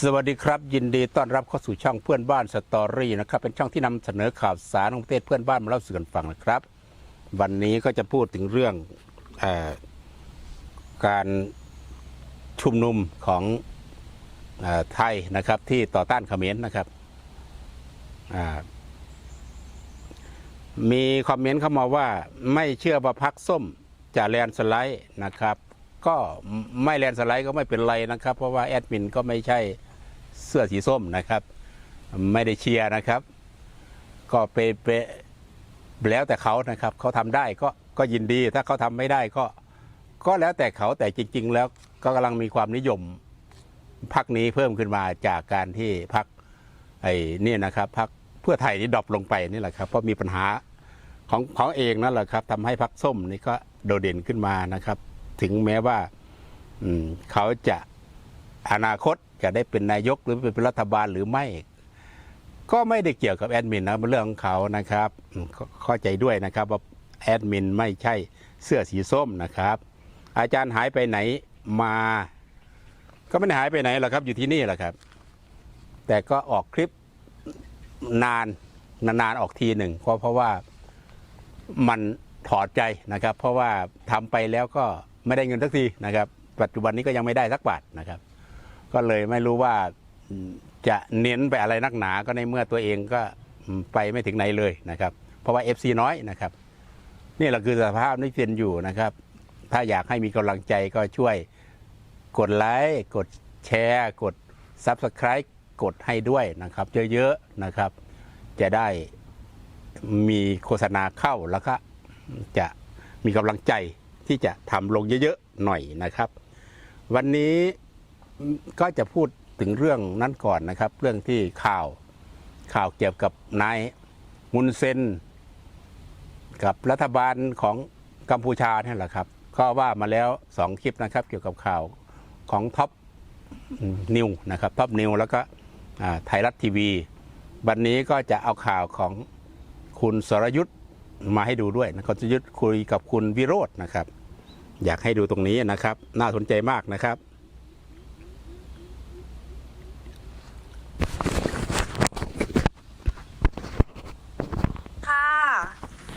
สวัสดีครับ ยินดีต้อนรับเข้าสู่ช่องเพื่อนบ้านสตอรี่นะครับเป็นช่องที่นำเสนอข่าวสารของประเทศเพื่อนบ้านมาเล่าสู่กันฟังนะครับ วันนี้ก็จะพูดถึงเรื่องอการชุมนุมของอไทยนะครับ ที่ต่อต้านเขมรนะครับมีคอมเมนต์เข้ามาว่าไม่เชื่อว่าพักส้มจะแลนสไลด์นะครับ ก็ไม่แลนสไลด์ก็ไม่เป็นไรนะครับ เพราะว่าแอดมินก็ไม่ใช่เสื้อสีส้มนะครับ ไม่ได้เชียร์นะครับ ก็ไปไปแล้วแต่เขานะครับเขาทำได้ก็ก็ยินดีถ้าเขาทำไม่ได้ก็ ก็แล้วแต่เขาแต่จริง ๆ แล้วก็กำลังมีความนิยมพักนี้เพิ่มขึ้นมาจากการที่พักไอ้นี่นะครับพักเพื่อไทยนี่ดรอปลงไปนี่แหละครับเพราะมีปัญหาของของเองนั่นแหละครับทำให้พักส้มนี่ก็โดดเด่นขึ้นมานะครับ ถึงแม้ว่าเขาจะอนาคตจะได้เป็นนายกหรือเป็นรัฐบาลหรือไม่ ก็ไม่ได้เกี่ยวกับแอดมินนะเป็นเรื่องของเขานะครับเข้าเข้าใจด้วยนะครับว่าแอดมินไม่ใช่เสื้อสีส้มนะครับ อาจารย์หายไปไหนมา ก็ไม่ได้หายไปไหนหรอกครับอยู่ที่นี่แหละครับ แต่ก็ออกคลิปนานนานๆออกทีหนึ่งเพราะเพราะว่ามันถอดใจนะครับ เพราะว่าทำไปแล้วก็ ไม่ได้เงินสักทีนะครับ ปัจจุบันนี้ก็ยังไม่ได้สักบาทนะครับ ก็เลยไม่รู้ว่าจะเน้นไปอะไรนักหนาก็ในเมื่อตัวเองก็ไปไม่ถึงไหนเลยนะครับ เพราะว่า FC น้อยนะครับนี่แหละคือสภาพที่เป็นอยู่นะครับ ถ้าอยากให้มีกำลังใจก็ช่วยกดไลค์กดแชร์ กด Subscribe กดให้ด้วยนะครับ เยอะๆนะครับ จะได้มีโฆษณาเข้าแล้วก็จะมีกำลังใจ ที่จะทำลงเยอะๆหน่อยนะครับ วันนี้ก็จะพูดถึงเรื่องนั้นก่อนนะครับ เรื่องที่ข่าวข่าวเกี่ยวกับนายมุนเซนกับรัฐบาลของกัมพูชาเนี่ยแหละครับ ก็ว่ามาแล้วสองคลิปนะครับ เกี่ยวกับข่าวของท็อปนิวนะครับท็อปนิวแล้วก็ไทยรัฐทีวี วันนี้ก็จะเอาข่าวของคุณสรยุทธ์ มาให้ดูด้วยนะคุณสรยุทธ์คุยกับคุณวิโรจน์นะครับ อยากให้ดูตรงนี้นะครับ น่าสนใจมากนะครับค่ะ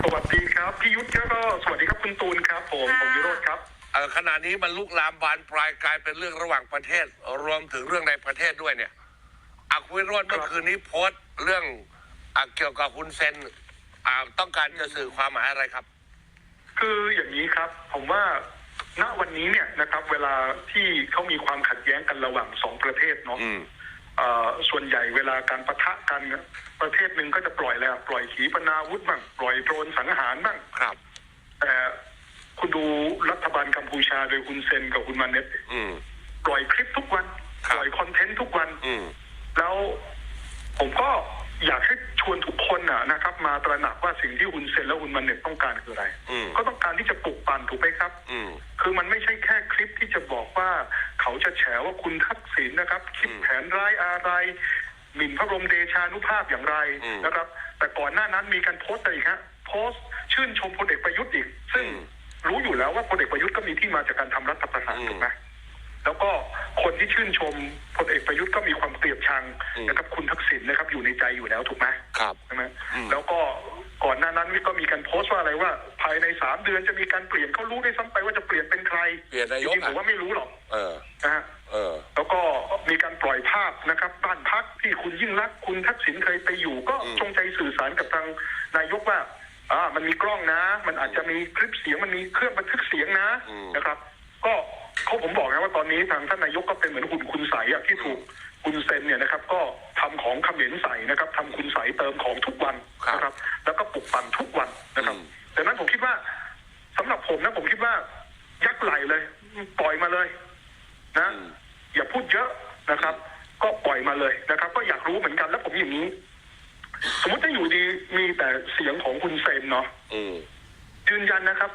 สวัสดีครับพี่ยุทธแล้วก็สวัสดีครับคุณตูนครับ ผมค่ะผมวิโรธครับเอ่อขณะนี้มันลุกลามบานปลายกลายเป็นเรื่องระหว่างประเทศ รวมถึงเรื่องในประเทศด้วยเนี่ยอาคุยโรดเมื่อคืนนี้โพสต์เรื่องอะเกี่ยวกับคุณเซน อ่าต้องการจะสื่อความหมายอะไรครับ คืออย่างนี้ครับ ผมว่าณวันนี้เนี่ยนะครับ เวลาที่เขามีความขัดแย้งกันระหว่างสองประเทศเนาะอืม เอ่อส่วนใหญ่เวลาการประทะกันเนี่ยประเทศหนึ่งก็จะปล่อยแล้ว ปล่อยขีปนาวุธบ้างปล่อยโดรนสังหารบ้างครับ แต่คุณดูรัฐบาลกัมพูชาโดยคุณเซนกับคุณมาเน็ตอืม ปล่อยคลิปทุกวัน ครับ ปล่อยคอนเทนต์ทุกวัน อืม แล้วผมก็ อยากให้ชวนทุกคนนะนะครับ มาตระหนักว่าสิ่งที่คุณเซนและคุณมันเน็ตต้องการคืออะไรอืมก็ต้องการที่จะปลุกปั่นถูกไหมครับอืมคือมันไม่ใช่แค่คลิปที่จะบอกว่า เขาจะแฉว่าคุณทักษิณนะครับ คิดแผนร้ายอะไรหมิ่นพระบรมเดชานุภาพอย่างไรอืมนะครับ แต่ก่อนหน้านั้นมีการโพสต์อะไรอีกฮะโพสต์ชื่นชมพลเอกประยุทธ์อีก ซึ่งอืมรู้อยู่แล้วว่าพลเอกประยุทธ์ก็มีที่มาจากการทำรัฐประหารอืมถูกไหม แล้วก็คนที่ชื่นชมพลเอกประยุทธ์ก็มีความเกลียดชังอืมนะครับคุณทักษิณนะครับอยู่ในใจอยู่แล้วถูกไหมครับใช่ไหมอืมแล้วก็ก่อนหน้านั้นก็มีการโพสต์ว่าอะไรว่า ภายในสามเดือนจะมีการเปลี่ยนเขารู้ได้ซ้ำไปว่าจะเปลี่ยนเป็นใครเปลี่ยนนายกจริงๆอะผมว่าไม่รู้หรอกเออนะฮะเออแล้วก็มีการปล่อยภาพนะครับบ้านพักที่คุณยิ่งรักษณ์คุณทักษิณเคยไปอยู่ ก็อืมจงใจสื่อสารกับทางนายกว่าอ่ามันมีกล้องนะ มันอาจจะมีคลิปเสียงมันมีเครื่องบันทึกเสียงนะนะครับ ก็ เขาผมบอกนะว่าตอนนี้ทางท่านนายกก็เป็นเหมือนหุ่นคุณใสอะที่ถูกคุณเซนเนี่ยนะครับ ก็ทำของเขมรใส่นะครับทำคุณใสเติมของทุกวันนะครับ แล้วก็ปลุกปั่นทุกวันนะครับดังนั้นผมคิดว่าสำหรับผมนะผมคิดว่ายักไหลเลย ปล่อยมาเลยนะอืมอย่าพูดเยอะนะครับ ก็ปล่อยมาเลยนะครับ ก็อยากรู้เหมือนกันแล้วผมอย่างนี้ สมมติถ้าอยู่ดีมีแต่เสียงของคุณเซนเนาะอืมยืนยันนะครับ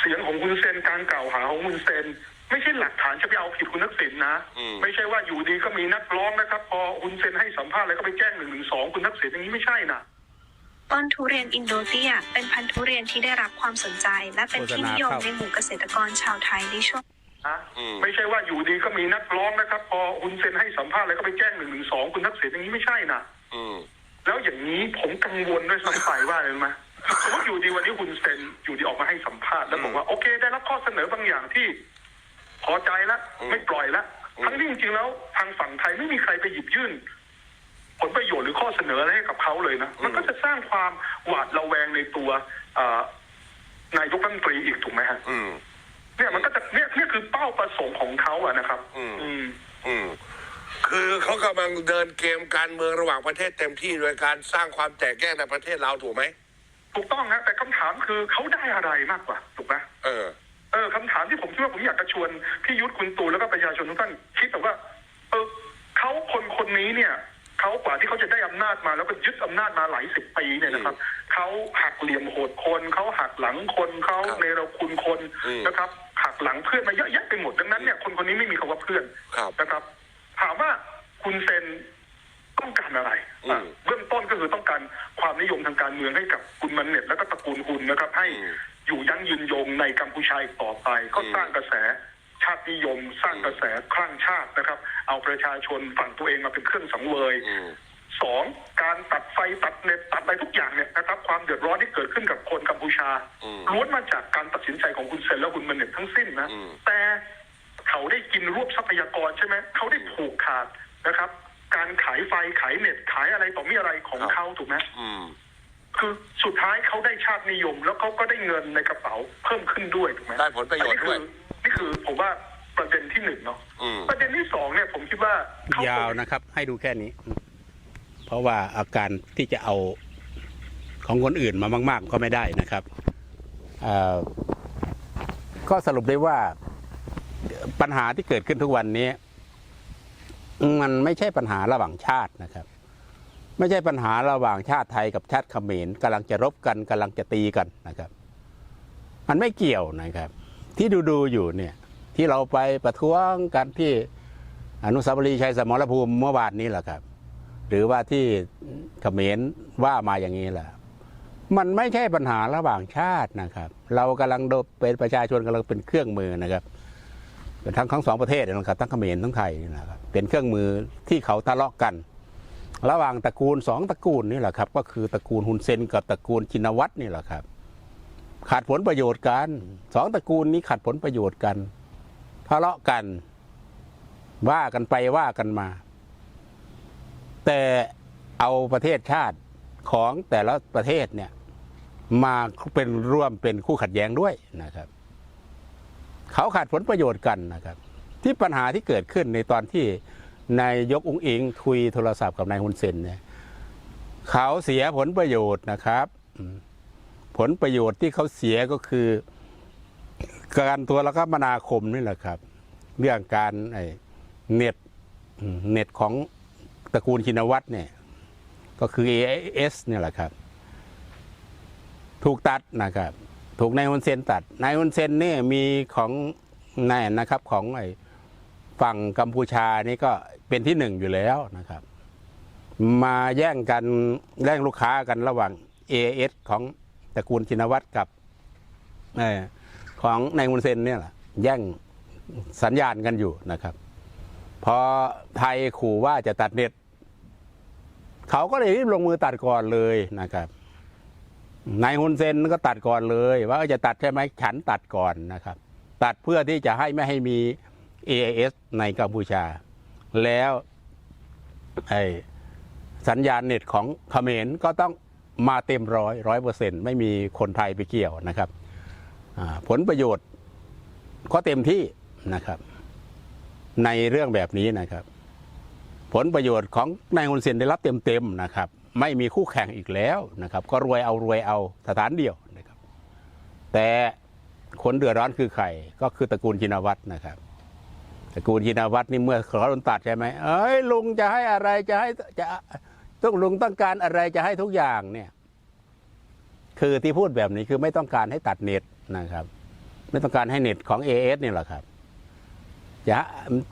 เสียงของคุณเซนการกล่าวหาของคุณเซน ไม่ใช่หลักฐานจะไปเอาผิดคุณทักษิณนะอืมไม่ใช่ว่าอยู่ดีก็มีนักร้องนะครับ พอคุณเซนให้สัมภาษณ์อะไรก็ไปแจ้งหนึ่งหนึ่งสองคุณทักษิณอย่างนี้ไม่ใช่นะต้นทุเรียนอินโดเตีย เป็นพันธุ์ทุเรียนที่ได้รับความสนใจ และเป็นที่นิยมในหมู่เกษตรกรชาวไทยในช่วงนะอืมไม่ใช่ว่าอยู่ดีก็มีนักร้องนะครับ พอคุณเซนให้สัมภาษณ์อะไรก็ไปแจ้งหนึ่งหนึ่งสองคุณทักษิณอย่างนี้ไม่ใช่นะอืมแล้วอย่างนี้ผมกังวลด้วยซ้ำไปว่าอะไรรู้ไหมสมมติอยู่ดีวันนี้คุณเซนอยู่ดีออกมาให้สัมภาษณ์แล้วบอกว่าโอเค ได้รับข้อเสนอบางอย่างที่พ อใจแล้วอืมไม่ปล่อยแล้วอืมทั้งที่จริงๆแล้วทางฝั่งไทยไม่มีใครไปหยิบยื่น ผลประโยชน์หรือข้อเสนออะไรให้กับเขาเลยนะมันก็จะสร้างความหวาดระแวงในตัวเอ่อนายกรัฐมนตรีอีกถูกไหมฮะอืมเนี่ยมันก็จะเนี่ยเนี่ยคือเป้าประสงค์ของเขาอะนะครับอืมอืม อืมคือเขากำลังเดินเกมการเมืองระหว่างประเทศเต็มที่โดยการสร้างความแตกแยกในประเทศเราถูกไหมถูกต้องฮะแต่คำถามคือเขาได้อะไรมากกว่าถูกไหมเออ เออคำถามที่ผมคิดว่าผมอยากจะชวนพี่ยุทธคุณตูนแล้วก็ประชาชนทุกท่านคิดแบบว่า เออเขาคนคนนี้เนี่ยเขากว่าที่เขาจะได้อำนาจมาแล้วก็ยึดอำนาจมาหลายสิบปีเนี่ยนะครับเขาหักเหลี่ยมโหดคนเขาหักหลังคนเขาครับเนรคุณคนอืมนะครับหักหลังเพื่อนมาเยอะแยะไปหมดดังนั้นเนี่ยคนคนนี้ไม่มีคำว่าเพื่อนครับนะครับ ถามว่าคุณเซนต้องการอะไรอืมอะเบื้องต้นก็คือต้องการความนิยมทางการเมืองให้กับคุณมันเน็ตแล้วก็ตระกูลคุณนะครับ ให้ ต่อไปก็อืมสร้างกระแสชาตินิยม สร้างกระแสคลั่งชาตินะครับ เอาประชาชนฝั่งตัวเองมาเป็นเครื่องสังเวยอืมสองการตัดไฟตัดเน็ตตัดอะไรทุกอย่างเนี่ยนะครับความเดือดร้อนที่เกิดขึ้นกับคนกัมพูชาอืมล้วนมาจากการตัดสินใจของคุณเซนและคุณมันเน็ตทั้งสิ้นนะอืมแต่เขาได้กินรวบทรัพยากรใช่ไหมเขาได้ผูกขาดนะครับ การขายไฟขายเน็ตขายอะไรต่อมีอะไรของเขาถูกไหมอืมคือสุด ท้ายเขาได้ชาตินิยม แล้วเขาก็ได้เงินในกระเป๋าเพิ่มขึ้นด้วยถูกไหมได้ผลประโยชน์ด้วยอันนี้คือนี่คือผมว่าประเด็นที่หนึ่งเนาะอืมประเด็นที่สองเนี่ยผมคิดว่าเขยาวนะครับ ให้ดูแค่นี้ เพราะว่าอาการที่จะเอาของคนอื่นมามากๆ ก็ไม่ได้นะครับเอ่อก็สรุปได้ว่าปัญหาที่เกิดขึ้นทุกวันนี้ มันไม่ใช่ปัญหาระหว่างชาตินะครับ ไม่ใช่ปัญหาระหว่างชาติไทยกับชาติเขมรกำลังจะรบกันกำลังจะตีกันนะครับ มันไม่เกี่ยวนะครับ ที่ดูดูๆอยู่เนี่ย ที่เราไปประท้วงกันที่อนุสาวรีย์ชัยสมรภูมิเมื่อวานนี้แหละครับ หรือว่าที่เขมรว่ามาอย่างนี้แหละมันไม่ใช่ปัญหาระหว่างชาตินะครับ เรากำลังเป็นประชาชนกำลังเป็นเครื่องมือนะครับเป็นทั้งทั้งสองประเทศนะครับทั้งเขมรทั้งไทยนี่นะครับเป็นเครื่องมือที่เขาทะเลาะกัน ระหว่างตระกูลสองตระกูลนี่แหละครับ ก็คือตระกูลฮุนเซนกับตระกูลชินวัตรนี่แหละครับ ขาดผลประโยชน์กันสองตระกูลนี้ขาดผลประโยชน์กันทะเลาะกัน ว่ากันไปว่ากันมา แต่เอาประเทศชาติของแต่ละประเทศเนี่ยมาเป็นร่วมเป็นคู่ขัดแย้งด้วยนะครับ เขาขาดผลประโยชน์กันนะครับ ที่ปัญหาที่เกิดขึ้นในตอนที่ นายยกอุ้งอิงคุยโทรศัพท์กับนายฮุนเซนเนี่ยเขาเสียผลประโยชน์นะครับ ผลประโยชน์ที่เขาเสียก็คือ การตัวละคมนาคมนี่แหละครับ เรื่องการเน็ตเน็ตของตระกูลชินวัตรเนี่ย ก็คือ AIS เนี่ยแหละครับ ถูกตัดนะครับ ถูกนายฮุนเซนตัดนายฮุนเซนเนี่ยมีของนายนะครับของไอ ฝั่งกัมพูชานี่ก็เป็นที่หนึ่งอยู่แล้วนะครับ มาแย่งกันแย่งลูกค้ากันระหว่าง AS ของตระกูลชินวัตรกับอของนายฮุนเซนเนี่ยแหละแย่งสัญญาณกันอยู่นะครับ พอไทยขู่ว่าจะตัดเน็ตเขาก็เลยรีบลงมือตัดก่อนเลยนะครับนายฮุนเซนก็ตัดก่อนเลย ว่าจะตัดใช่ไหมฉันตัดก่อนนะครับ ตัดเพื่อที่จะให้ไม่ให้มี AIS ในกัมพูชา แล้วไอสัญญาณเน็ตของเขมรก็ต้องมาเต็มร้อยร้อยเปอร์เซ็นต์ไม่มีคนไทยไปเกี่ยวนะครับผลประโยชน์ก็เต็มที่นะครับ ในเรื่องแบบนี้นะครับ ผลประโยชน์ของนายฮุนเซนได้รับเต็มๆนะครับ ไม่มีคู่แข่งอีกแล้วนะครับ ก็รวยเอารวยเอาสถานเดียวนะครับ แต่คนเดือดร้อนคือใครก็คือตระกูลชินวัตรนะครับ ตระกูลชินวัตรนี่เมื่อขาโดนตัดใช่ไหมเอ้ยลุงจะให้อะไรจะให้จะต้องลุงต้องการอะไรจะให้ทุกอย่างเนี่ย คือที่พูดแบบนี้คือไม่ต้องการให้ตัดเน็ตนะครับ ไม่ต้องการให้เน็ตของ AS นี่แหละครับจะ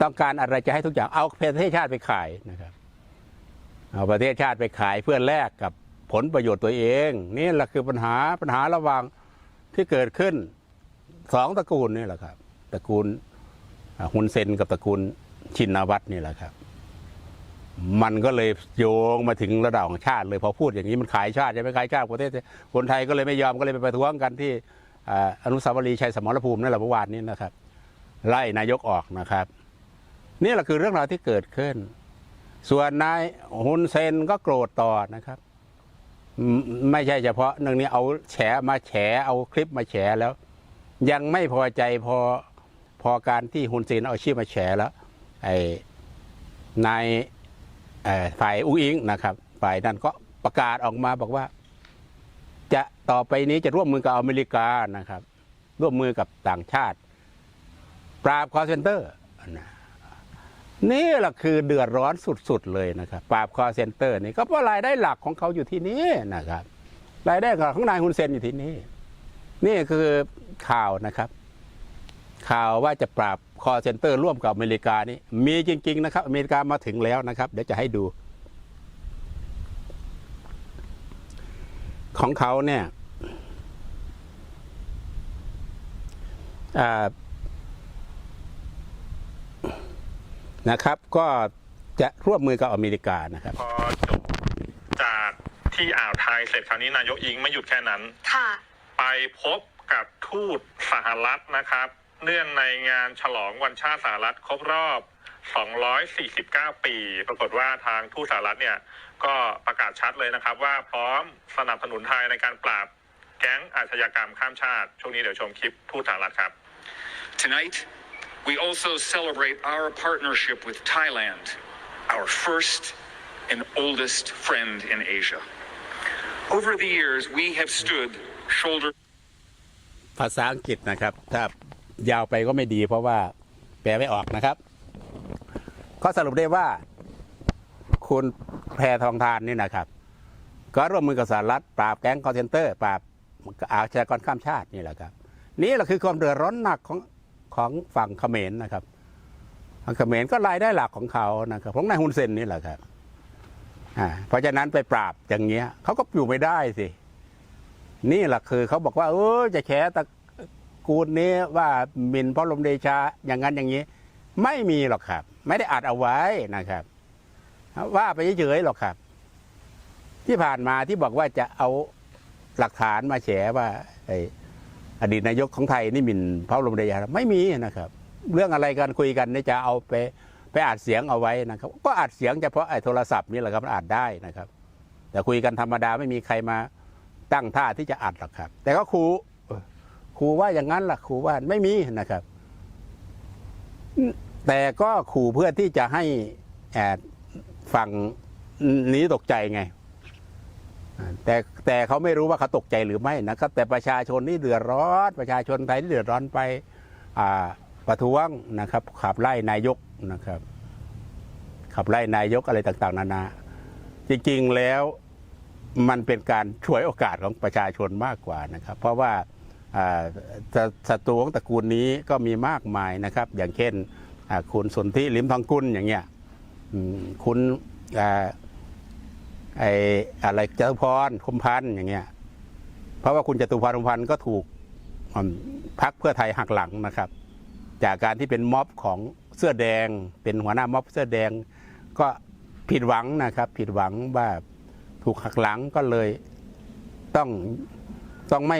ต้องการอะไรจะให้ทุกอย่างเอาประเทศชาติไปขายนะครับ เอาประเทศชาติไปขายเพื่อแลกกับผลประโยชน์ตัวเอง นี่แหละคือปัญหาปัญหาระหว่างที่เกิดขึ้นสองตระกูลนี่แหละครับตระกูล ฮุนเซนกับตระกูลชินวัตรนี่แหละครับ มันก็เลยโยงมาถึงระดับของชาติเลยพอพูดอย่างนี้มันขายชาติใช่ไหมขายชาติประเทศคนไทยก็เลยไม่ยอมก็เลยไปประท้วงกันที่อนุสาวรีย์ชัยสมรภูมินั่นแหละเมื่อวานนี้นะครับ ไล่นายกออกนะครับ นี่แหละคือเรื่องราวที่เกิดขึ้น ส่วนนายฮุนเซนก็โกรธต่อนะครับไม่ใช่เฉพาะเรื่องนี้เอาแฉมาแฉเอาคลิปมาแฉแล้ว ยังไม่พอใจพอ พอการที่ฮุนเซนเอาชื่อมาแฉแล้วไอ้นายฝ่ายอุ้งอิงนะครับ ฝ่ายนั้นก็ประกาศออกมาบอกว่า จะต่อไปนี้จะร่วมมือกับอเมริกานะครับ ร่วมมือกับต่างชาติ ปราบคอร์เซนเตอร์นะนี่แหละคือเดือดร้อนสุดๆเลยนะครับ ปราบคอร์เซนเตอร์นี่ก็เพราะรายได้หลักของเขาอยู่ที่นี่นะครับ รายได้หลักของนายฮุนเซนอยู่ที่นี่ นี่คือข่าวนะครับ ข่าวว่าจะปราบคอร์เซนเตอร์ร่วมกับอเมริกานี่มีจริง ๆ นะครับ อเมริกามาถึงแล้วนะครับ เดี๋ยวจะให้ดู ของเขาเนี่ยอ่านะครับ ก็จะร่วมมือกับอเมริกานะครับ พอจบจากที่อ่าวไทยเสร็จคราวนี้นายกอิงไม่หยุดแค่นั้น ค่ะ ไปพบกับทูตสหรัฐนะครับ เนื่องในงานฉลองวันชาติสหรัฐครบรอบ 249 ปี ปรากฏว่าทางทูตสหรัฐเนี่ยก็ประกาศชัดเลยนะครับ ว่าพร้อมสนับสนุนไทยในการปราบแก๊งอาชญากรรมข้ามชาติ ช่วงนี้เดี๋ยวชมคลิปทูตสหรัฐครับ Tonight, we also celebrate our partnership with Thailand, our first and oldest friend in Asia. Over the years, we have stood shoulder ภาษาอังกฤษนะครับถ้า ยาวไปก็ไม่ดีเพราะว่าแปลไม่ออกนะครับ ก็สรุปได้ว่า คุณแพรทองทานนี่นะครับ ก็ร่วมมือกับสหรัฐปราบแก๊งคอร์เซนเตอร์ปราบอาชญากรข้ามชาตินี่แหละครับ นี่แหละคือความเดือดร้อนหนักของของฝั่งเขมรนะครับฝั่งเขมรก็รายได้หลักของเขานะครับของนายฮุนเซนนี่แหละครับอ่าเพราะฉะนั้นไปปราบอย่างเงี้ยเขาก็อยู่ไม่ได้สิ นี่แหละคือเขาบอกว่า เออจะแฉตะ กูลนี้ว่าหมิ่นพระลมเดชาอย่างนั้นอย่างนี้ ไม่มีหรอกครับ ไม่ได้อัดเอาไว้นะครับ ว่าไปเฉยๆหรอกครับ ที่ผ่านมาที่บอกว่าจะเอาหลักฐานมาแฉว่าไอ้อดีตนายกของไทยนี่หมิ่นพระบรมเดชาไม่มีนะครับ เรื่องอะไรกันคุยกันนี่จะเอาไปไปอัดเสียงเอาไว้นะครับ ก็อัดเสียงเฉพาะไอ้โทรศัพท์นี่แหละครับอัดได้นะครับ แต่คุยกันธรรมดาไม่มีใครมาตั้งท่าที่จะอัดหรอกครับ แต่ก็ครู เออครูว่าอย่างนั้นล่ะครูว่าไม่มีนะครับ แต่ก็ขู่เพื่อที่จะให้แอดฝั่งนี้ตกใจไง แต่แต่เขาไม่รู้ว่าเขาตกใจหรือไม่นะครับ แต่ประชาชนนี่เดือดร้อน ประชาชนไทยที่เดือดร้อนไปอ่าประท้วงนะครับ ขับไล่นายกนะครับ ขับไล่นายกอะไรต่าง ๆ นานา จริงๆแล้วมันเป็นการช่วยโอกาสของประชาชนมากกว่านะครับ เพราะว่า ศัตรูของตระกูลนี้ก็มีมากมายนะครับ อย่างเช่นคุณสนธิลิมทองกุลอย่างเงี้ยคุณอไออะไรจตุพรคมพันธ์อย่างเงี้ยเพราะว่าคุณจตุพรคมพันธ์ก็ถูกพักเพื่อไทยหักหลังนะครับ จากการที่เป็นม็อบของเสื้อแดง เป็นหัวหน้าม็อบเสื้อแดง ก็ผิดหวังนะครับ ผิดหวังว่าถูกหักหลังก็เลยต้อง ต้องไม่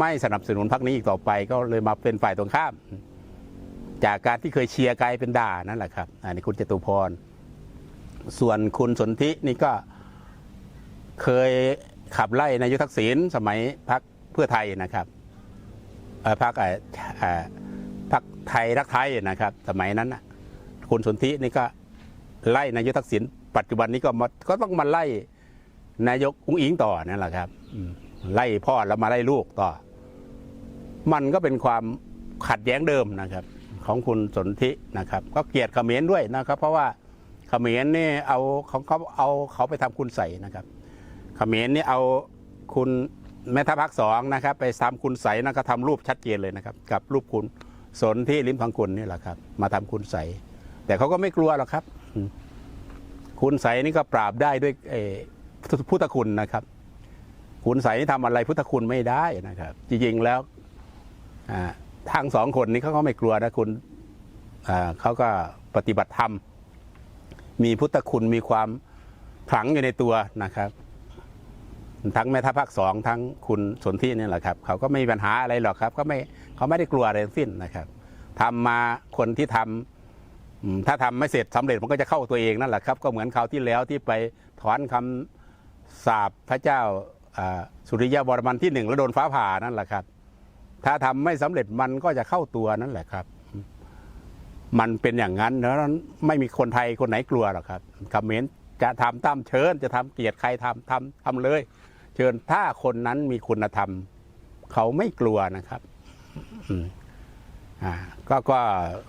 ไม่สนับสนุนพรรคนี้อีกต่อไป ก็เลยมาเป็นฝ่ายตรงข้าม จากการที่เคยเชียร์ไกลเป็นด่านั่นแหละครับ อันนี้คุณจตุพร ส่วนคุณสนธินี่ก็เคยขับไล่นายกทักษิณสมัยพรรคเพื่อไทยนะครับพรรคพรรคไทยรักไทยนะครับ สมัยนั้นคุณสนธินี่ก็ไล่นายกทักษิณปัจจุบันนี้ก็มาก็ต้องมาไล่นายกอุ้งอิงต่อนั่นแหละครับอื ไล่พ่อแล้วมาไล่ลูกต่อ มันก็เป็นความขัดแย้งเดิมนะครับ ของคุณสนธินะครับ ก็เกลียดเขมรด้วยนะครับ เพราะว่าเขมรนี่เอาเขาเขาเอาเขาไปทำคุณใส่นะครับเขมรนี่เอาคุณแม่ทัพภาคสองนะครับ ไปทำคุณใส่นะก็ทำรูปชัดเจนเลยนะครับ กับรูปคุณสนธิลิมพังกุลนี่แหละครับ มาทำคุณใส่แต่เขาก็ไม่กลัวหรอกครับ คุณใส่นี่ก็ปราบได้ด้วยพุทธคุณนะครับ คุณใส่นี่ทำอะไรพุทธคุณไม่ได้นะครับ จริงๆแล้วทางสองคนนี้เขาก็ไม่กลัวนะคุณเขาก็ปฏิบัติธรรม มีพุทธคุณมีความขลังอยู่ในตัวนะครับ ทั้งแม่ทัพภาคสองทั้งคุณสนธินี่แหละครับเขาก็ไม่มีปัญหาอะไรหรอกครับก็ไม่เขาไม่ได้กลัวอะไรทั้งสิ้นนะครับทำมาคนที่ทำอืมถ้าทำไม่เสร็จสำเร็จมันก็จะเข้าตัวเองนั่นแหละครับ ก็เหมือนคราวที่แล้วที่ไปถอนคำสาปพระเจ้า สุริยะวรมันที่หนึ่งแล้วโดนฟ้าผ่านั่นแหละครับ ถ้าทำไม่สำเร็จมันก็จะเข้าตัวนั่นแหละครับ มันเป็นอย่างนั้นแล้วไม่มีคนไทยคนไหนกลัวหรอกครับคอมเมนต์จะทำตามเชิญจะทำเกียดใครทำทำทำเลย เชิญถ้าคนนั้นมีคุณธรรม เขาไม่กลัวนะครับอ่าก็ก็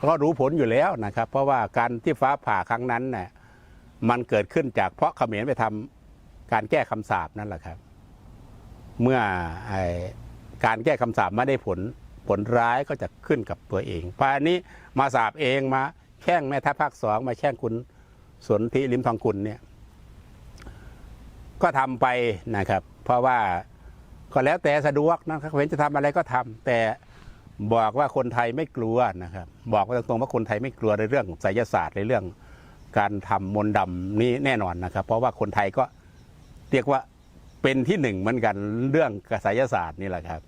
ก็รู้ผลอยู่แล้วนะครับ เพราะว่าการที่ฟ้าผ่าครั้งนั้นเนี่ยมันเกิดขึ้นจากเพราะเขมรไปทำการแก้คำสาปนั่นแหละครับ เมื่อการแก้คำสาปไม่ได้ผลผลร้ายก็จะขึ้นกับตัวเองพาอันนี้มาสาบเองมาแช่งแม่ทัพภาคสองมาแช่งคุณสนธิลิมทองกุลเนี่ยก็ทำไปนะครับ เพราะว่าก็แล้วแต่สะดวกนะครับเห็นจะทำอะไรก็ทำแต่บอกว่าคนไทยไม่กลัวนะครับ บอกว่าตรงๆว่าคนไทยไม่กลัวในเรื่องไสยศาสตร์ในเรื่องการทำมนต์ดำนี้แน่นอนนะครับ เพราะว่าคนไทยก็เรียกว่า เป็นที่หนึ่งเหมือนกันเรื่องไสยศาสตร์นี่แหละครับ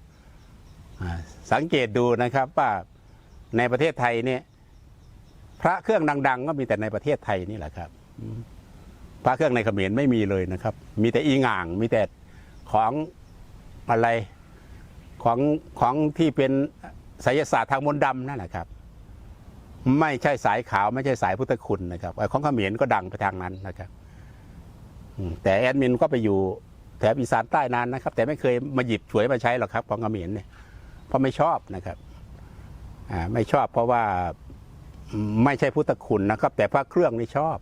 สังเกตดูนะครับว่าในประเทศไทยเนี่ยพระเครื่องดัง ๆ ก็มีแต่ในประเทศไทยนี่แหละครับ พระเครื่องในเขมรไม่มีเลยนะครับ มีแต่อีหง่างมีแต่ของอะไรของของที่เป็นไสยศาสตร์ทางมนต์ดำนั่นแหละครับ ไม่ใช่สายขาวไม่ใช่สายพุทธคุณนะครับไอ้ของเขมรก็ดังไปทางนั้นนะครับแต่แอดมินก็ไปอยู่ แถบอีสานใต้นานนะครับ แต่ไม่เคยมาหยิบฉวยมาใช้หรอกครับของเขมรเนี่ยเพราะไม่ชอบนะครับอ่าไม่ชอบเพราะว่าไม่ใช่พุทธคุณนะครับ แต่พระเครื่องนี่ชอบ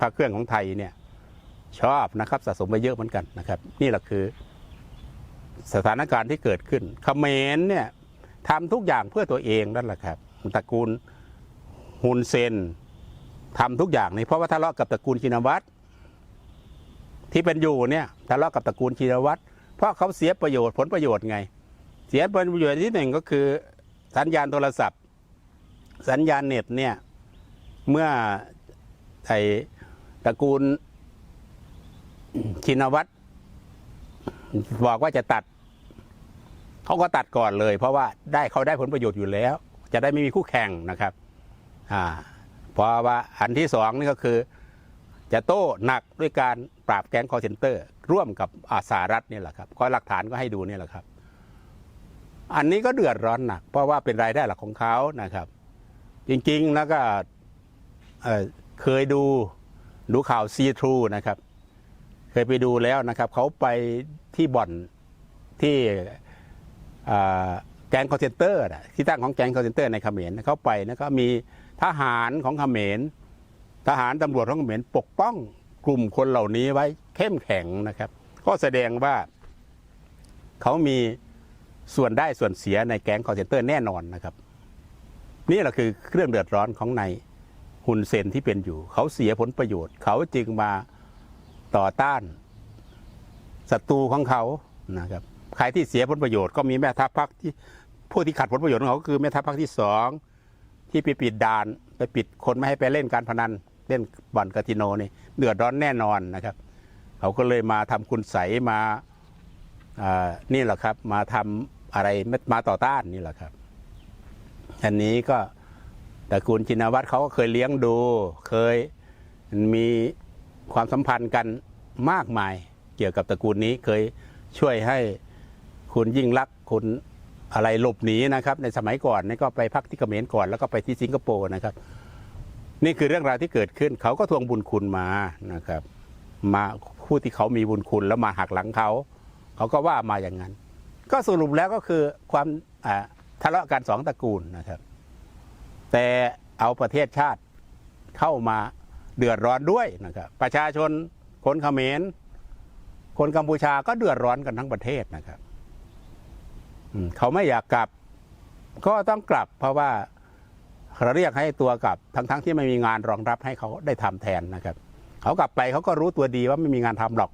พระเครื่องของไทยเนี่ยชอบนะครับสะสมไปเยอะเหมือนกันนะครับ นี่แหละคือ สถานการณ์ที่เกิดขึ้นเขมรเนี่ยทำทุกอย่างเพื่อตัวเองนั่นแหละครับตระกูลฮุนเซนทำทุกอย่างนี่เพราะว่าทะเลาะกับตระกูลชินวัตร ที่เป็นอยู่เนี่ยทะเลาะกับตระกูลชินวัตรเพราะเขาเสียประโยชน์ผลประโยชน์ไง เสียผลประโยชน์ที่หนึ่งก็คือ สัญญาณโทรศัพท์ สัญญาณเน็ตเนี่ยเมื่อไอตระกูลชินวัตรบอกว่าจะตัดเขาก็ตัดก่อนเลย เพราะว่าได้เขาได้ผลประโยชน์อยู่แล้ว จะได้ไม่มีคู่แข่งนะครับ อ่าเพราะว่าอันที่สองนี่ก็คือ จะโต้หนักด้วยการปราบแก๊งคอร์เซนเตอร์ ร่วมกับอาสารัฐนี่แหละครับก็หลักฐานก็ให้ดูนี่แหละครับ อันนี้ก็เดือดร้อนหนัก เพราะว่าเป็นรายได้หลักของเขานะครับ จริงๆแล้วก็เคยดูดูข่าวซีทรูนะครับ เคยไปดูแล้วนะครับ เขาไปที่บ่อนที่แก๊งคอร์เซนเตอร์ที่ตั้งของแก๊งคอร์เซนเตอร์ในเขมรเขาไปนะก็มีทหารของเขมร ทหารตำรวจของเขมรปกป้องกลุ่มคนเหล่านี้ไว้เข้มแข็งนะครับ ก็แสดงว่าเขามีส่วนได้ส่วนเสียในแก๊งคอร์เซนเตอร์แน่นอนนะครับ นี่แหละคือเครื่องเดือดร้อนของในฮุนเซนที่เป็นอยู่ เขาเสียผลประโยชน์ เขาจึงมาต่อต้านศัตรูของเขานะครับใครที่เสียผลประโยชน์ก็มีแม่ทัพพรรคที่ผู้ที่ขัดผลประโยชน์ของเขาคือแม่ทัพพรรคที่สองที่ไปปิดด่าน ไปปิดคนไม่ให้ไปเล่นการพนัน เล่นบ่อนคาสิโนนี่เดือดร้อนแน่นอนนะครับ เขาก็เลยมาทำคุณใสมาอ่านี่แหละครับ มาทำอะไรมาต่อต้านนี่แหละครับอันนี้ก็ตระกูลชินวัตรเขาก็เคยเลี้ยงดู เคยมีความสัมพันธ์กันมากมายเกี่ยวกับตระกูลนี้เคยช่วยให้คุณยิ่งรักคุณอะไรหลบหนีนะครับ ในสมัยก่อนนี่ก็ไปพักที่เขมรก่อนแล้วก็ไปที่สิงคโปร์นะครับ นี่คือเรื่องราวที่เกิดขึ้นเขาก็ทวงบุญคุณมานะครับ มาผู้ที่เขามีบุญคุณแล้วมาหักหลังเขา เขาก็ว่ามาอย่างนั้น ก็สรุปแล้วก็คือความทะเลาะกันสองตระกูลนะครับ แต่เอาประเทศชาติเข้ามาเดือดร้อนด้วยนะครับ ประชาชนคนเขมรคนกัมพูชาก็เดือดร้อนกันทั้งประเทศนะครับเขาไม่อยากกลับ ก็ต้องกลับเพราะว่า เราเรียกให้ตัวกลับทั้งๆทที่ไม่มีงานรองรับให้เขาได้ทำแทนนะครับ เขากลับไปเขาก็รู้ตัวดีว่าไม่มีงานทำหรอก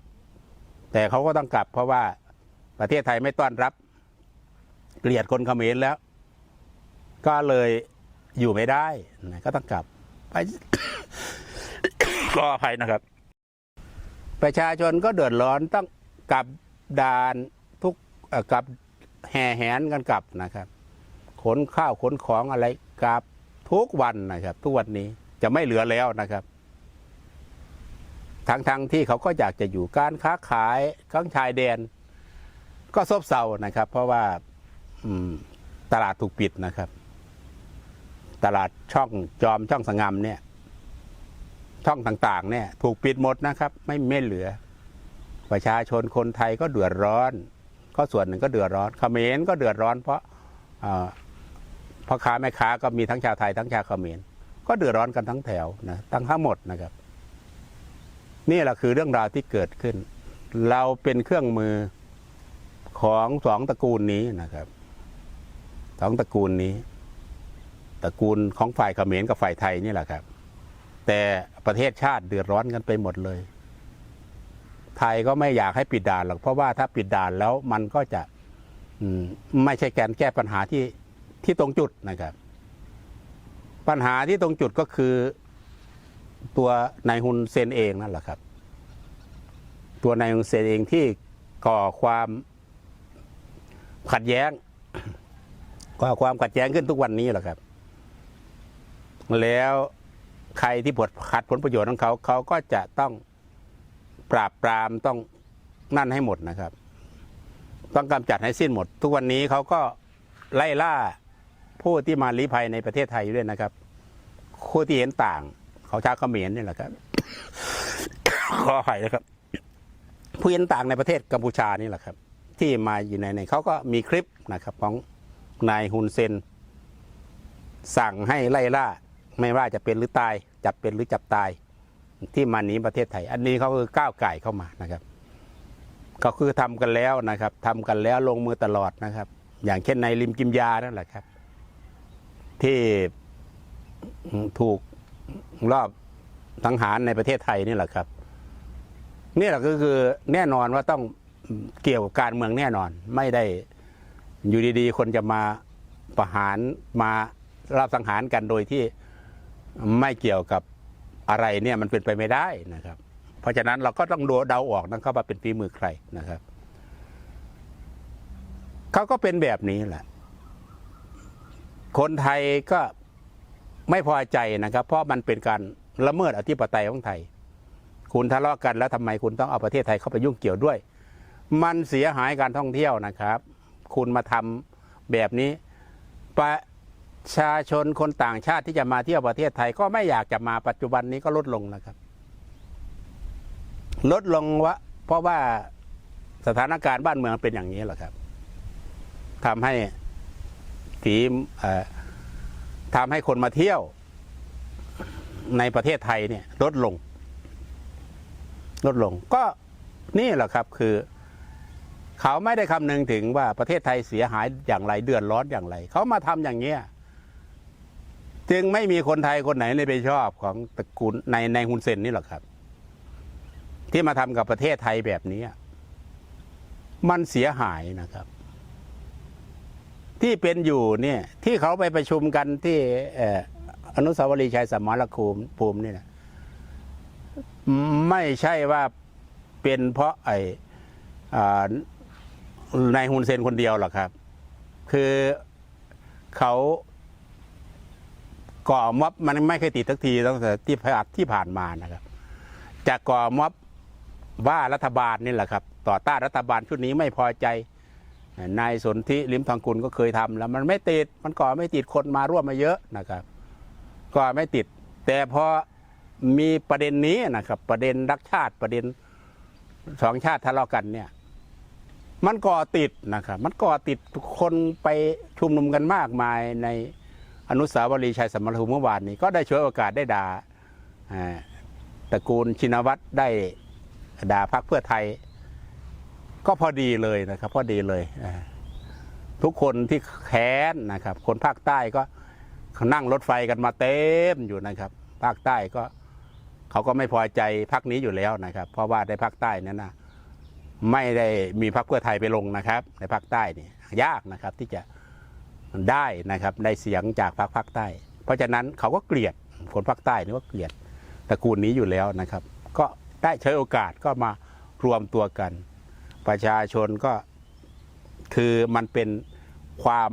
แต่เขาก็ต้องกลับ เพราะว่าประเทศไทยไม่ต้อนรับ เกลียดคนเขมรแล้ว ก็เลยอยู่ไม่ได้นะก็ต้องกลับไปขออภัยนะครับ ประชาชนก็เดือดร้อนต้องกลับด่านทุกกลับแห่แหนกันกลับนะครับ ขนข้าวขนของอะไรกลับ ทุกวันนะครับ ทุกวันนี้จะไม่เหลือแล้วนะครับทั้งๆทที่เขาก็อยากจะอยู่การค้าขายข้างชายแดน ก็ซบเซานะครับ เพราะว่าตลาดถูกปิดนะครับ ตลาดช่องจอมช่องสงงามเนี่ย ช่องต่างๆ เนี่ย ถูกปิดหมดนะครับ ไม่ไม่เหลือ ประชาชนคนไทยก็เดือดร้อน ก็ส่วนหนึ่งก็เดือดร้อนเขมรก็เดือดร้อน เพราะ พ่อค้าแม่ค้าก็มีทั้งชาวไทยทั้งชาวเขมรก็เดือดร้อนกันทั้งแถวนะทั้งทั้งหมดนะครับ นี่แหละคือเรื่องราวที่เกิดขึ้น เราเป็นเครื่องมือของสองตระกูลนี้นะครับสองตระกูลนี้ ตระกูลของฝ่ายเขมรกับฝ่ายไทยนี่แหละครับ แต่ประเทศชาติเดือดร้อนกันไปหมดเลย ไทยก็ไม่อยากให้ปิดด่านหรอกเพราะว่าถ้าปิดด่านแล้วมันก็จะอืไม่ใช่การแก้ปัญหาที่ ที่ตรงจุดนะครับ ปัญหาที่ตรงจุดก็คือตัวนายฮุนเซนเองนั่นแหละครับ ตัวนายฮุนเซนเองที่ก่อความขัดแย้งก่อความขัดแย้งขึ้นทุกวันนี้แหละครับ แล้วใครที่ผลขัดผลประโยชน์ของเขาเขาก็จะต้องปราบปรามต้องนั่นให้หมดนะครับ ต้องกำจัดให้สิ้นหมด ทุกวันนี้เขาก็ไล่ล่า ผู้ที่มาลี้ภัยในประเทศไทยอยู่ด้วยนะครับผู้ที่เห็นต่างเขาชาวเขมรนี่แหละครับ ขออภัยนะครับ ผู้เห็นต่างในประเทศกัมพูชานี่แหละครับ ที่มาอยู่ในในเขาก็มีคลิปนะครับ ของนายฮุนเซน สั่งให้ไล่ล่า ไม่ว่าจะเป็นหรือตาย จับเป็นหรือจับตาย ที่มาหนีประเทศไทย อันนี้เขาคือก้าวไก่เข้ามานะครับก็คือทำกันแล้วนะครับทำกันแล้วลงมือตลอดนะครับ อย่างเช่นในริมกิมยานั่นแหละครับ ที่ถูกรอบสังหารในประเทศไทยนี่แหละครับ นี่แหละก็คือแน่นอนว่าต้องเกี่ยวกับการเมืองแน่นอน ไม่ได้อยู่ดีๆ คนจะมาประหารมารับสังหารกันโดยที่ไม่เกี่ยวกับอะไรเนี่ยมันเป็นไปไม่ได้นะครับ เพราะฉะนั้นเราก็ต้องดูเดาออกนะครับว่าเป็นฝีมือใครนะครับ เขาก็เป็นแบบนี้แหละ คนไทยก็ไม่พอใจนะครับ เพราะมันเป็นการละเมิดอธิปไตยของไทย คุณทะเลาะกันแล้วทำไมคุณต้องเอาประเทศไทยเข้าไปยุ่งเกี่ยวด้วย มันเสียหายการท่องเที่ยวนะครับ คุณมาทำแบบนี้ ประชาชนคนต่างชาติที่จะมาเที่ยวประเทศไทยก็ไม่อยากจะมาปัจจุบันนี้ก็ลดลงนะครับ ลดลงวะเพราะว่าสถานการณ์บ้านเมืองเป็นอย่างนี้แหละครับทำให้ ฝีทำให้คนมาเที่ยวในประเทศไทยเนี่ยลดลง ลดลงก็นี่แหละครับคือ เขาไม่ได้คำนึงถึงว่าประเทศไทยเสียหายอย่างไรเดือดร้อนอย่างไร เขามาทำอย่างเงี้ยจึงไม่มีคนไทยคนไหนในไปชอบของตระกูลในในฮุนเซนนี่หรอกครับ ที่มาทำกับประเทศไทยแบบนี้ มันเสียหายนะครับ ที่เป็นอยู่เนี่ยที่เขาไปประชุมกันที่ออนุสาวรีย์ชัยสมรภูมิภูมินี่นะไม่ใช่ว่าเป็นเพราะไอนายฮุนเซนคนเดียวหรอกครับ คือเขาก่อม็อบมันไม่เคยติดทักทีตั้งแต่ที่ผ่านที่ผ่านมานะครับจากก่อม็อบว่ารัฐบาลนี่แหละครับ ต่อต้านรัฐบาลชุดนี้ไม่พอใจ นายสนธิลิมทองกุลก็เคยทำแล้วมันไม่ติดมันก่อไม่ติดคนมาร่วมมาเยอะนะครับ ก็ไม่ติด แต่พอมีประเด็นนี้นะครับ ประเด็นรักชาติประเด็นสองชาติทะเลาะกันเนี่ย มันก่อติดนะครับ มันก่อติดคนไปชุมนุมกันมากมายในอนุสาวรีย์ชัยสมรภูมิเมื่อวานนี้ ก็ได้ช่วยโอกาสได้ด่าอ่าตระกูลชินวัตรได้ด่าพรรคเพื่อไทย ก็พอดีเลยนะครับ พอดีเลยทุกคนที่แค้นนะครับ คนภาคใต้ก็นั่งรถไฟกันมาเต็มอยู่นะครับ ภาคใต้ก็เขาก็ไม่พอใจพักนี้อยู่แล้วนะครับ เพราะว่าในภาคใต้นั้นนะไม่ได้มีพรรคเพื่อไทยไปลงนะครับ ในภาคใต้นี่ยากนะครับที่จะได้นะครับได้เสียงจากพรรคภาคใต้ เพราะฉะนั้นเขาก็เกลียดคนภาคใต้นี่ก็เกลียดตระกูลนี้อยู่แล้วนะครับ ก็ได้ใช้โอกาสก็มารวมตัวกัน ประชาชนก็คือมันเป็นความ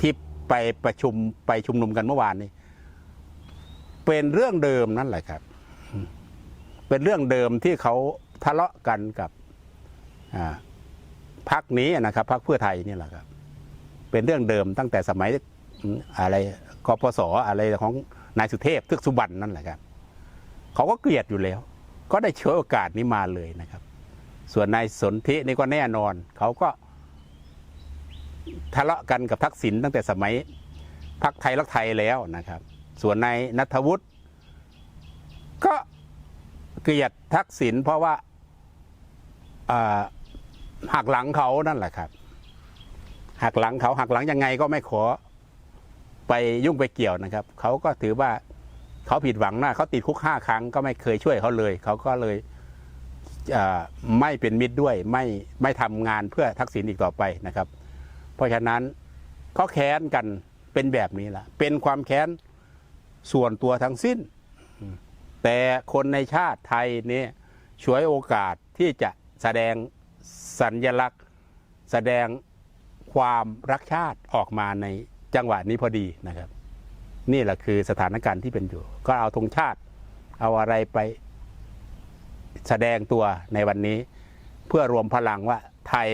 ที่ไปประชุมไปชุมนุมกันเมื่อวานนี้ เป็นเรื่องเดิมนั่นแหละครับ เป็นเรื่องเดิมที่เขาทะเลาะกันกับพักนี้นะครับพักเพื่อไทยนี่แหละครับ เป็นเรื่องเดิมตั้งแต่สมัยอะไรกปสอะไรของนายสุเทพทึกสุบรรณนั่นแหละครับ เขาก็เกลียดอยู่แล้ว ก็ได้เช่วยโอกาสนี้มาเลยนะครับ ส่วนนายสนธินี่ก็แน่นอน เขาก็ทะเลาะกันกับทักษิณตั้งแต่สมัยพักไทยรักไทยแล้วนะครับ ส่วนนายนัทวุฒิก็เกลียดทักษิณเพราะว่าอ่าหักหลังเขานั่นแหละครับหักหลังเขาหักหลังยังไงก็ไม่ขอไปยุ่งไปเกี่ยวนะครับ เขาก็ถือว่าเขาผิดหวังนะเขาติดคุกห้าครั้งก็ไม่เคยช่วยเขาเลย เขาก็เลย่ไม่เป็นมิตรด้วยไม่ไม่ทำงานเพื่อทักษิณอีกต่อไปนะครับ เพราะฉะนั้นก็แค้นกันเป็นแบบนี้ละเป็นความแค้นส่วนตัวทั้งสิ้น แต่คนในชาติไทยเนี่ยช่วยโอกาสที่จะแสดงสัญญลักษณ์ แสดงความรักชาติออกมาในจังหวะนี้พอดีนะครับ นี่แหละคือสถานการณ์ที่เป็นอยู่ ก็เอาธงชาติเอาอะไรไป แสดงตัวในวันนี้ เพื่อรวมพลังว่าไทย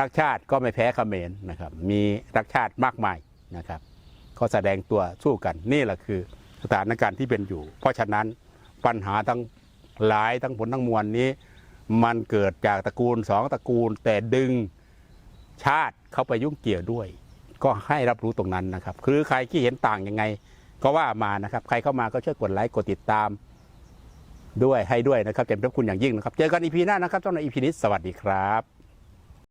รักชาติก็ไม่แพ้เขมรนะครับ มีรักชาติมากมายนะครับ ก็แสดงตัวสู้กันนี่แหละคือสถานการณ์ที่เป็นอยู่ เพราะฉะนั้นปัญหาทั้งหลายทั้งผลทั้งมวลนี้ มันเกิดจากตระกูลสองตระกูล แต่ดึงชาติเข้าไปยุ่งเกี่ยวด้วย ก็ให้รับรู้ตรงนั้นนะครับ คือใครที่เห็นต่างยังไง ก็ว่ามานะครับ ใครเข้ามาก็ช่วยกดไลค์กดติดตาม ด้วยให้ด้วยนะครับเต็มพระคุณอย่างยิ่งนะครับ เจอกันอีพีหน้านะครับสำหรับอีพีนี้สวัสดีครับ